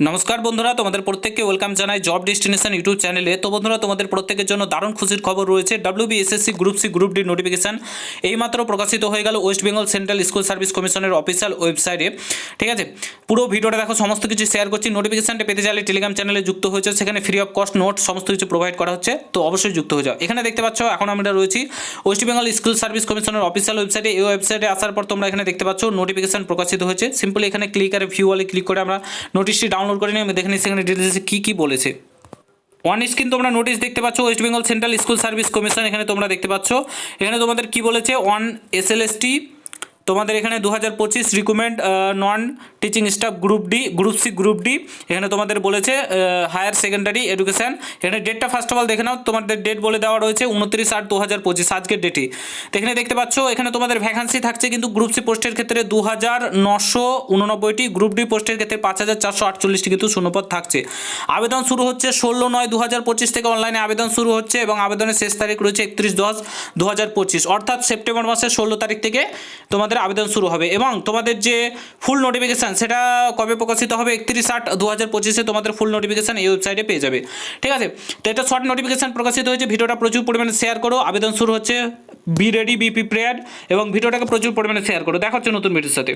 নমস্কার বন্ধুরা, তোমাদের প্রত্যেককে ওয়েলকাম জানাই জব ডেস্টিনেশন ইউটিউব চ্যানেলে তো বন্ধুরা, তোমাদের প্রত্যেকের জন্য দারুণ খুশির খবর রয়েছে। WB SSC group C group D notification এইমাত্র প্রকাশিত হয়ে গেল West Bengal central school service কমিশনের অফিসিয়াল ওয়েবসাইটে ঠিক আছে? পুরো ভিডিওটা দেখো, সমস্ত কিছু শেয়ার করছি। নোটিফিকেশনটা পেতে চাইলে টেলিগ্রাম চ্যানেলে যুক্ত হয়েছে। সেখানে ফ্রি অফ কস্ট নোট সমস্ত কিছু প্রোভাইড করা হচ্ছে। তো অবশ্যই যুক্ত হয়ে যাও। এখানে দেখতে পাচ্ছ, এখন আমরা রয়েছি ওয়েস্ট বেঙ্গল স্কুল সার্ভিস কমিশনের অফিসিয়াল ওয়েবসাইটে এই ওয়েবসাইটে আসার পর তোমরা এখানে দেখতে পাচ্ছ নোটিফিকেশন প্রকাশিত হয়েছে। সিম্পলি এখানে ক্লিক আর ভিউ ওয়ালে ক্লিক করে আমরা নোটিশটি ডাউনলোড করে নিই আমি দেখে নিই সেখানে ডিটেলসে কী কী বলেছে। ওয়ান স্ক্রিন তোমরা নোটিশ দেখতে পাচ্ছ West Bengal central school service commission এখানে তোমরা দেখতে পাচ্ছ। এখানে তোমাদের কি বলেছে? One S L S T তোমাদের এখানে দু হাজার পঁচিশ recruitment non teaching staff group D group C group D এখানে তোমাদের বলেছে হায়ার সেকেন্ডারি এডুকেশন এখানে ডেটটা ফার্স্ট অফ অল দেখে নাও, তোমাদের ডেট বলে দেওয়া রয়েছে উনত্রিশ আট দু হাজার পঁচিশ, আজকের ডেটে তো এখানে দেখতে পাচ্ছ, এখানে তোমাদের ভ্যাকান্সি থাকছে কিন্তু গ্রুপ সি পোস্টের ক্ষেত্রে দু হাজার নশো উননব্বইটি গ্রুপ ডি পোস্টের ক্ষেত্রে পাঁচ হাজার চারশো আটচল্লিশটি কিন্তু শূন্যপদ থাকছে। আবেদন শুরু হচ্ছে ষোলো নয় দু হাজার পঁচিশ থেকে অনলাইনে আবেদন শুরু হচ্ছে এবং আবেদনের শেষ তারিখ রয়েছে একত্রিশ দশ দু হাজার পঁচিশ। অর্থাৎ সেপ্টেম্বর মাসের ষোলো তারিখ থেকে তোমাদের আবেদন শুরু হবে এবং তোমাদের যে ফুল নোটিফিকেশান সেটা কবে প্রকাশিত হবে? একত্রিশ আট দু হাজার পঁচিশে তোমাদের ফুল নোটিফিকেশান এই ওয়েবসাইটে পেয়ে যাবে। ঠিক আছে? তো এটা শর্ট নোটিফিকেশান প্রকাশিত হয়েছে। ভিডিওটা প্রচুর পরিমাণে শেয়ার করো। আবেদন শুরু হচ্ছে। বি রেডি বি প্রিপেয়ার্ড এবং ভিডিওটাকে প্রচুর পরিমাণে শেয়ার করো। দেখা হচ্ছে নতুন ভিডিওর সাথে।